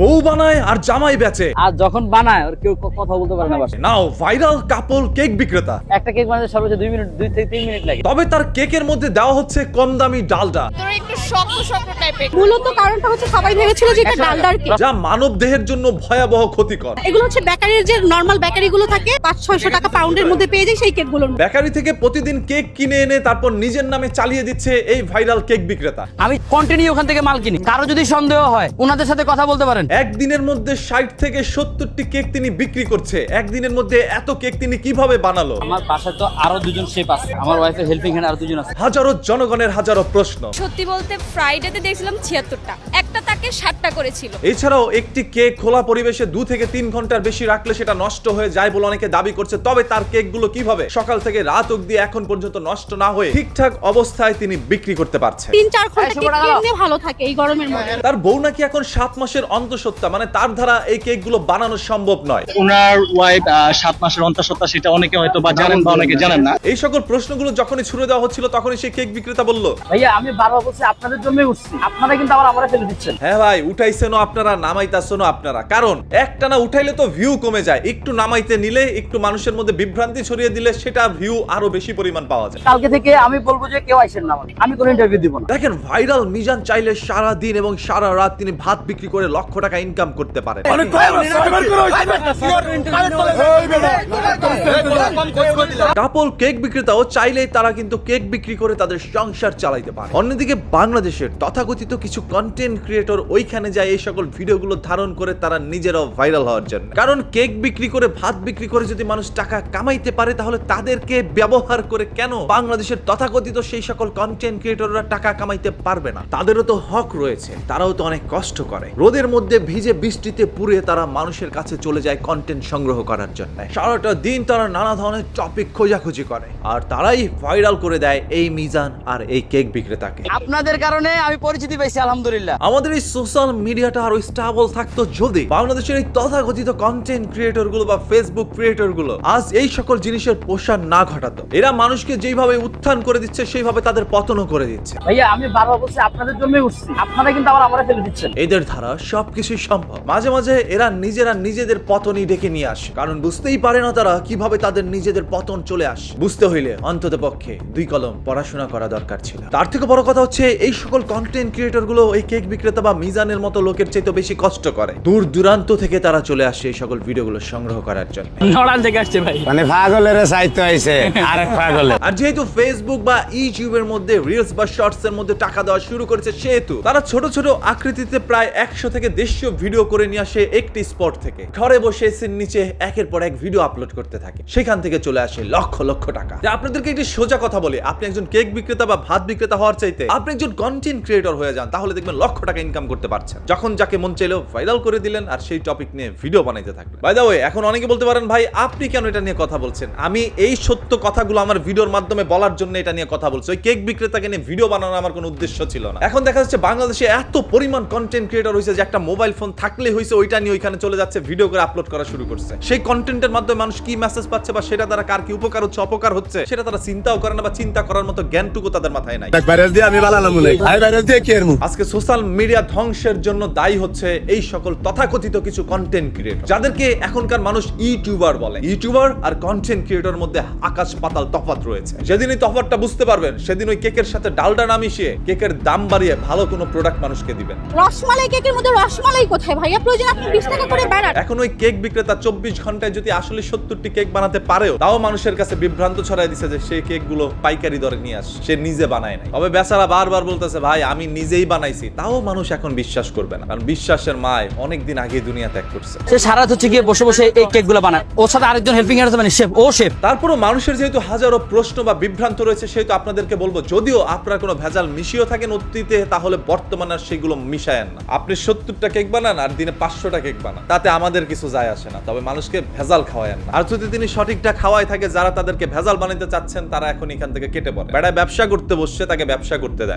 বউ বানায় আর জামাই বেচে। আর যখন বানায় ওর কেউ কথা বলতে পারে না বাসায়। নাও ভাইরাল কাপল কেক বিক্রেতা। একটা কেক বানাতে সর্বোচ্চ দুই মিনিট দুই থেকে তিন মিনিট লাগে। তবে তার কেকের মধ্যে দেওয়া হচ্ছে কম দামি ডালডা। তোর একটু শক্ত শক্ত টাইপের মূলত কারণটা হচ্ছে সবাই ভেবেছিল যে এটা ডালদার কেক। যা মানব দেহের জন্য ভয়াবহ ক্ষতিকর। এগুলো হচ্ছে বেকারির যে নর্মাল বেকারি গুলো থাকে পাঁচ ছয়শো টাকা পাউন্ডের মধ্যে পেয়ে যায় সেই কেকগুলোর বেকারি থেকে প্রতিদিন কেক কিনে এনে তারপর নিজের নামে চালিয়ে দিচ্ছে এই ভাইরাল কেক বিক্রেতা। আমি কন্টিনিউ ওখান থেকে মাল কিনি। কারও যদি সন্দেহ হয় ওনাদের সাথে কথা বলতে পারেন। একদিনের মধ্যে ষাট থেকে সত্তরটি কেক তিনি বিক্রি করছে। একদিনের মধ্যে এত কেক তিনি কীভাবে বানালো? আমার পাশে তো আরও দুজন শেফ আছে। আমার ওয়াইফের হেল্পিং হ্যান্ড আরও দুজন আছে। হাজারো জনগণের হাজারো প্রশ্ন। সত্যি বলতে ফ্রাইডেতে দেখছিলাম ছিয়াত্তরটা। একটা তাকে ষাটটা করেছিল। এছাড়াও একটি কেক খোলা পরিবেশে দু থেকে তিন ঘণ্টার বেশি রাখলে সেটা নষ্ট হয়ে যায় বলে অনেকে দাবি করছে। তবে তার কেকগুলো কীভাবে? সকাল থেকে রাত অব্দি এখন পর্যন্ত নষ্ট না হয়ে ঠিকঠাক অবস্থায় তিনি বিক্রি করতে পারছেন। তিন চার ঘণ্টা কেক টাকা। এমনি ভালো থাকে এই গরমের মধ্যে? তার বউ নাকি এখন সাত মাসের অন্তঃসত্ত্বা মানে তার দ্বারা এই কেকগুলো বানানো সম্ভব নয়। ওনার ওয়াইফ সাত মাসের অন্তঃসত্ত্বা সেটা অনেকে হয়তো বা জানেন বা অনেকে জানেন না। এই সকল প্রশ্নগুলো যখনই ছুড়ে দেওয়া হচ্ছিল তখনই সেই কেক বিক্রেতা বলল ভাইয়া আমি বারবার বলছি আপনাদের জন্যই উঠছি। আপনারা কিন্তু আবার আমারে ফেলে দিচ্ছেন। হ্যাঁ ভাই উঠাইছেনও আপনারা আপনারা। কারণ একটা না উঠাইলে তো ভিউ কমে যায়। একটু নামাইতে নিলে একটু মানুষের মধ্যে বিভ্রান্তি ছড়িয়ে দিলে সেটা ভিউ আরও বেশি পরিমাণ পাওয়া যায়। কালকে থেকে আমি বলব যে কেউ আইসেন না আমি কোনো ইন্টারভিউ দিব না। দেখেন ভাইরাল মিজান চাইলে সারা দিন এবং সারা রাত তিনি ভাত বিক্রি করে লক্ষ টাকা ইনকাম করতে পারেন। কাপল কেক বিক্রেতাও চাইলেই তারা কিন্তু কেক বিক্রি করে তাদের সংসার চালাইতে পারে। অন্যদিকে বাংলাদেশের তথাকথিত কিছু কন্টেন্ট ক্রিয়েটর ওইখানে যায় এই সকল ভিডিওগুলো ধারণ করে তারা নিজেরাও ভাইরাল হওয়ার জন্য। কারণ কেক বিক্রি করে ভাত বিক্রি করে যদি মানুষ টাকা কামাইতে পারে তাহলে তাদেরকে ব্যবহার করে কেন বাংলাদেশের তথাকথিত সেই সকল কন্টেন্ট ক্রিয়েটররা টাকা কামাইতে পারবে না? তাদেরও তো হক রয়েছে তারাও তো অনেক কষ্ট করে। রোদের মধ্যে ভিজে বৃষ্টিতে পুড়ে তারা মানুষের কাছে চলে যায় কন্টেন্ট সংগ্রহ করার জন্য। সারাটা দিন তারা নানা ধরনের টপিক খোঁজাখুঁজি করে আর তারাই ভাইরাল করে দেয় এই মিজান আর এই কেক বিক্রেতাকে। আপনাদের কারণে আমি পরিচিতি পাইছি আলহামদুলিল্লাহ। আমাদের এই সোশ্যাল মিডিয়াটা আরও স্টেবল থাকতো যদি বাংলাদেশের এই তথাকথিত কন্টেন্ট ক্রিয়েটরগুলো বা ফেসবুক ক্রিয়েটরগুলো আজ এই সকল জিনিসের প্রসার না ঘটাতো। এরা মানুষকে যেইভাবে উত্থান করে দিচ্ছে সেইভাবে তাদের পতনও করে দিচ্ছে। ভাইয়া আমি বারবার বলছি আপনাদের জন্যই উঠছি। আপনারা কিন্তু আবার আমারে ফেলে দিচ্ছেন। এদের ধারা সবকিছুই সম্ভব। মাঝে মাঝে এরা নিজেরা নিজেদের পতনই ডেকে নিয়ে আসে। কারণ বুঝতেই পারে না তারা কীভাবে তাদের নিজেদের পতন চলে আসে। বুঝতে হইলে অন্তত পক্ষে দুই কলম পড়াশোনা করা দরকার ছিল। তার থেকে বড় কথা হচ্ছে এই সকল কন্টেন্ট ক্রিয়েটরগুলো এই কেক বিক্রেতা বা মিজানের মতো লোকের চাইতে বেশি কষ্ট করে। দূর দূরান্ত থেকে তারা চলে আসে এই সকল ভিডিওগুলো সংগ্রহ করার জন্য। নড়ান থেকে আসছে ভাই। মানে পাগলের সাহিত্য আইছে আরেক পাগলের। আর যেহেতু ফেসবুক বা ইউটিউবের মধ্যে রিলস বা শর্টস এর মধ্যে টাকা দেওয়া শুরু করেছে সেহেতু তারা ছোট ছোট আকৃতিতে প্রায় একশো থেকে দেড়শো ভিডিও করে নিয়ে আসে একটি স্পট থেকে। ঘরে বসে এসির নিচে একের পর এক ভিডিও আপলোড করতে থাকে। সেখান থেকে চলে আসে লক্ষ লক্ষ টাকা। আপনাদেরকে একটি সোজা কথা বলি আপনি একজন কেক বিক্রেতা বা ভাত বিক্রেতা হওয়ার চাইতে আপনি একজন কন্টেন্ট ক্রিয়েটর হয়ে যান তাহলে দেখবেন লক্ষ টাকা ইনকাম করতে পারছেন। যখন যাকে মন চাইলেও ভাইরাল করে দিলেন আর সেই টপিক নিয়ে ভিডিও বানাইতে থাকবেন বাই দা ওয়ে এখন অনেকে বলতে পারেন ভাই আপনি কেন এটা নিয়ে কথা বলছেন? আমি এই সত্য কথাগুলো আমার ভিডিওর মাধ্যমে বলার জন্য এটা নিয়ে কথা বলছি। ওই কেক বিক্রেতাকে নিয়ে ভিডিও বানানো আমার কোনো উদ্দেশ্য ছিল না। এখন দেখা যাচ্ছে বাংলাদেশে এত পরিমাণ কন্টেন্ট ক্রিয়েটর হয়েছে যে একটা মোবাইল ফোন থাকলে হয়েছে ওইটা নিয়ে ওইখানে চলে যাচ্ছে ভিডিও করে আপলোড করা শুরু করছে। সেই কন্টেন্টের মাধ্যমে মানুষ কি মেসেজ পাচ্ছে বা সেটা তারা কার কি উপকার হচ্ছে অপকার হচ্ছে সেটা তারা চিন্তাও করে না বা চিন্তা করার মতো জ্ঞানটুকু তাদের মাথায় নাই। আজকে সোশ্যাল মিডিয়া ধ্বংসের জন্য দায়ী হচ্ছে এই সকল তথাকথিত কিছু কন্টেন্ট ক্রিয়েটর যাদেরকে এখনকার মানুষ ইউটিউবার বলে। ইউটিউবার আর কন্টেন্ট ক্রিয়েটর মধ্যে আকাশ পাতাল তফাৎ রয়েছে। যেদিন এই তফাৎটা বুঝতে পারবেন সেদিন ওই কেকের সাথে ডালডা না মিশিয়ে কেকের দাম বাড়িয়ে ভালো কোনো প্রোডাক্ট মানুষকে দিবেন। রসমালাই কেকের মধ্যে রসমালাই কোথায় ভাইয়া? প্রয়োজন আপনি বিশ টাকা করে বেড়ান এখন ওই কেক বিক্রেতা চব্বিশ ঘন্টায় যদি আসলে সত্তরটি কেক বানাতে পারেও তাও মানুষের কাছে বিভ্রান্ত ছড়াই দিছে যে সেই কেকগুলো পাইকারি দরে নিয়ে আস সে নিজে বানায় নাই। তবে বেচারা বারবার বলতেছে ভাই আমি নিজেই বানাইছি। তাও মানুষ এখন বিশ্বাস করবে না। কারণ বিশ্বাসের মায় অনেকদিন আগে দুনিয়া ত্যাগ করছে। সে সারা রাত হচ্ছে গিয়ে বসে বসে এই কেকগুলো বানায়। ওর সাথে আরেকজন হেল্পিং হ্যান্ড আছে মানে শেফ ও শেফ তারপরও মানুষের যেহেতু হাজারো প্রশ্ন বা বিভ্রান্ত রয়েছে সেহেতু আপনাদেরকে বলব যদিও আপনারা কোনো ভেজাল মিশিয়েও থাকেন অতীতে তাহলে বর্তমানে আর সেগুলো মিশায়েন না। আপনি সত্তরটা কেক বানান আর দিনে পাঁচশোটা কেক বানান। তাতে আমাদের কিছু যায় আসে না। তবে মানুষকে ভেজাল খাওয়ায়েন না। আর যদি তিনি সঠিকটা খাওয়াই থাকে যারা তাদেরকে ভেজাল বানাইতে চাচ্ছেন তারা এখন এখান থেকে কেটে পড়ে। বেড়ায় ব্যবসা করতে বসছে তাকে ব্যবসা করতে দেন।